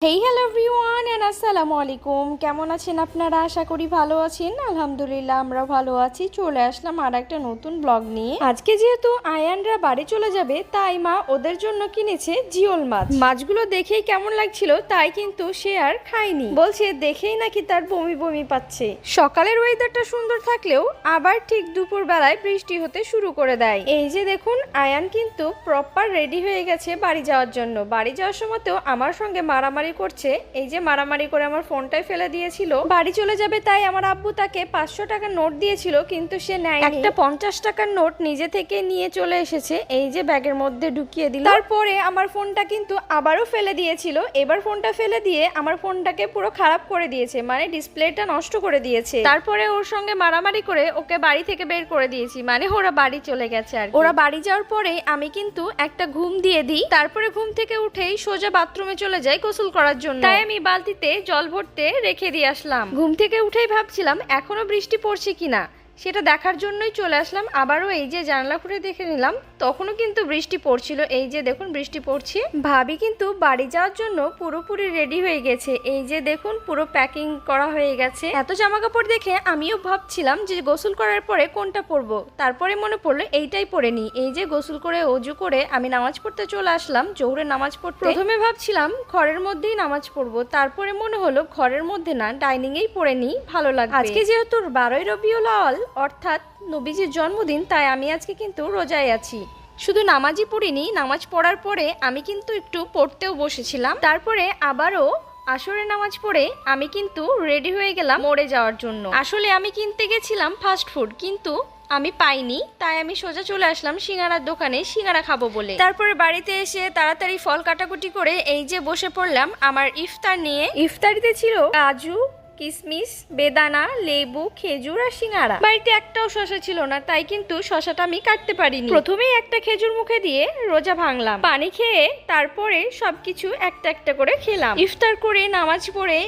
Hey, hello everyone. আসসালামু আলাইকুম। কেমন আছেন আপনারা? আশা করি ভালো আছেন। আলহামদুলিল্লাহ, আমরা ভালো আছি। চলে আসলাম আর একটা নতুন ব্লগ নিয়ে। আজকে যেহেতু আয়ানরা বাড়ি চলে যাবে, তাই মা ওদের জন্য কিনেছে জিওল মাছ। মাছগুলো দেখেই কেমন লাগছিল, তাই কিন্তু সে আর খায়নি। বলছে, দেখেই নাকি তার বমি বমি পাচ্ছে। সকালের ওয়েদারটা সুন্দর থাকলেও আবার ঠিক দুপুর বেলায় বৃষ্টি হতে শুরু করে দেয়। এই যে দেখুন, আয়ান কিন্তু প্রপার রেডি হয়ে গেছে বাড়ি যাওয়ার জন্য। বাড়ি যাওয়ার সময়তেও আমার সঙ্গে মারামারি করছে। এই যে মারামারি করে আমার ফোনটাই ফেলে দিয়েছিল। বাড়ি চলে যাবে তাই আমার আব্বু তাকে পাঁচশো টাকার নোট দিয়েছিল কিন্তু সে নেয় একটা পঞ্চাশ টাকার নোট নিজে থেকে নিয়ে চলে এসেছে এই যে ব্যাগের মধ্যে ঢুকিয়ে দিল। তারপরে আমার ফোনটা কিন্তু আবারও ফেলে দিয়েছিল এবার ফোনটা ফেলে দিয়ে আমার ফোনটাকে পুরো খারাপ করে দিয়েছে মানে ডিসপ্লেটা নষ্ট করে দিয়েছে। তারপরে ওর সঙ্গে মারামারি করে ওকে বাড়ি থেকে বের করে দিয়েছি মানে ওরা বাড়ি চলে গেছে আর ওরা বাড়ি যাওয়ার পরে আমি কিন্তু একটা ঘুম দিয়ে দিই তারপরে ঘুম থেকে উঠেই সোজা বাথরুমে চলে যাই গোসল করার জন্য। তাই আমি বালতিতে জল ভরতে রেখে দিয়ে আসলাম। ঘুম থেকে উঠেই ভাবছিলাম এখনও বৃষ্টি পড়ছে কিনা। সেটা দেখার জন্যই চলে আসলাম। আবারও এই যে জানলা খুলে দেখে নিলাম, তখনও কিন্তু বৃষ্টি পড়ছিল। এই যে দেখুন, বৃষ্টি পড়ছে। ভাবি কিন্তু বাড়ি যাওয়ার জন্য পুরোপুরি রেডি হয়ে গেছে। এই যে দেখুন, পুরো প্যাকিং করা হয়ে গেছে। এত জামা কাপড় দেখে আমিও ভাবছিলাম যে গোসল করার পরে কোনটা পরবো। তারপরে মনে পড়ল, এইটাই পরে নিই। এই যে গোসল করে, অজু করে আমি নামাজ পড়তে চলে আসলাম, জোহরে নামাজ পড়তে। প্রথমে ভাবছিলাম ঘরের মধ্যেই নামাজ পড়ব। তারপরে মনে হলো ঘরের মধ্যে না ডাইনিং এই পড়ে নিই, ভালো লাগবে। আজকে যেহেতু বারোই রবিউল আওয়াল অর্থাৎ নবীজির জন্মদিন, তাই আমি আজকে কিন্তু রোজায় আছি। শুধু নামাজই পড়িনি, নামাজ পড়ার পরে আমি কিন্তু একটু পড়তেও বসেছিলাম। তারপরে আবারও আসরে নামাজ পড়ে আমি কিন্তু রেডি হয়ে গেলাম মরে যাওয়ার জন্য। আসলে আমি কিনতে গেছিলাম ফাস্ট ফুড, কিন্তু আমি পাইনি, তাই আমি সোজা চলে আসলাম সিঙ্গারার দোকানে সিঙ্গারা খাব বলে। তারপরে বাড়িতে এসে তাড়াতাড়ি ফল কাটাকুটি করে এই যে বসে পড়লাম আমার ইফতার নিয়ে। ইফতারিতে ছিল কাজু কিসমিস, বেদানা, লেবু, খেজুর আর সিঙ্গারা। বাড়িতে একটাও শশা ছিল না, তাই কিন্তু শশাটা আমি কাটতে পারিনি। প্রথমেই একটা খেজুর মুখে দিয়ে রোজা ভাঙলাম। পানি খেয়ে তারপরে সবকিছু একটা একটা করে খেলাম। ইফতার করে, নামাজ পড়ে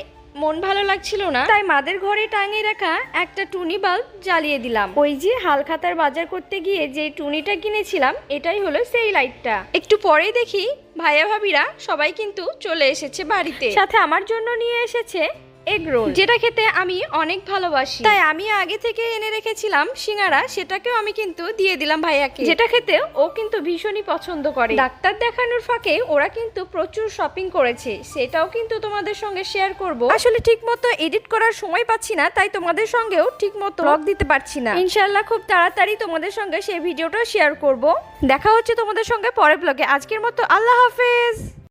মন ভালো লাগছিল না, তাই মাদের ঘরে টাঙিয়ে রাখা একটা টুনি বাল্ব জ্বালিয়ে দিলাম। ওই যে হালখাতার বাজার করতে গিয়ে যে টুনিটা কিনেছিলাম, এটাই হলো সেই লাইটটা। একটু পরেই দেখি ভাইয়া ভাবিরা সবাই কিন্তু চলে এসেছে বাড়িতে। সাথে আমার জন্য নিয়ে এসেছে এগ রোল। যেটা খেতে আমি অনেক ভালোবাসি। তাই আমি আগে থেকে এনে রেখেছিলাম সিঙ্গারা সেটাকেও আমি কিন্তু দিয়ে দিলাম ভাইয়াকে। যেটা খেতে ও কিন্তু ভীষণই পছন্দ করে। ডাক্তার দেখানোর ফাঁকে ওরা কিন্তু প্রচুর শপিং করেছে সেটাও কিন্তু তোমাদের সঙ্গে শেয়ার করব। আসলে ঠিক মতো এডিট করার সময় পাচ্ছি না তাই তোমাদের সঙ্গেও ঠিক মতো ব্লগ দিতে পারছি না। ইনশাল্লাহ খুব তাড়াতাড়ি তোমাদের সঙ্গে সেই ভিডিওটা শেয়ার করব। দেখা হচ্ছে তোমাদের সঙ্গে পরের ব্লগে আজকের মতো আল্লাহ হাফেজ।